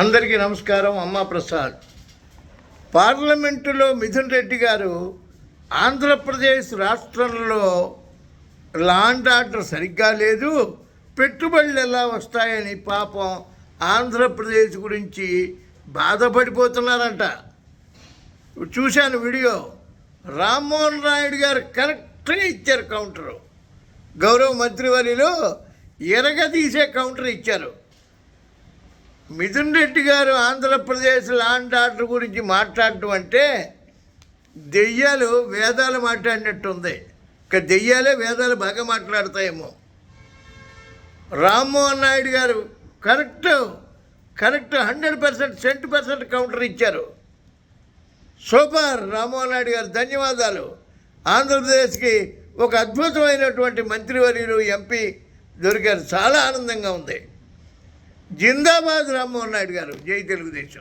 అందరికీ నమస్కారం అమ్మా ప్రసాద్. పార్లమెంటులో మిథున్ రెడ్డి గారు ఆంధ్రప్రదేశ్ రాష్ట్రంలో లాండ్ ఆర్డర్ సరిగ్గా లేదు పెట్టుబడులు ఎలా వస్తాయని పాపం ఆంధ్రప్రదేశ్ గురించి బాధపడిపోతున్నారంట. చూశాను వీడియో. రామ్మోహన్ నాయుడు గారు కరెక్ట్గా ఇచ్చారు కౌంటరు. గౌరవ మంత్రివర్యులు ఎరగదీసే కౌంటర్ ఇచ్చారు. మిథున్ రెడ్డి గారు ఆంధ్రప్రదేశ్ లాండ్ ఆర్డర్ గురించి మాట్లాడటం అంటే దెయ్యాలు వేదాలు మాట్లాడినట్టు ఉంది ఇక దెయ్యాలే వేదాలు బాగా మాట్లాడతాయేమో. Rammohan Naidu garu correct correct hundred percent cent percent counter ఇచ్చారు. సూపర్ రామ్మోహన్ నాయుడు గారు ధన్యవాదాలు. ఆంధ్రప్రదేశ్కి ఒక అద్భుతమైనటువంటి మంత్రివర్యులు ఎంపీ దొరికారు. చాలా ఆనందంగా ఉంది. జిందాబాద్ రామ్మోహన్ నాయుడు గారు. జై తెలుగుదేశం.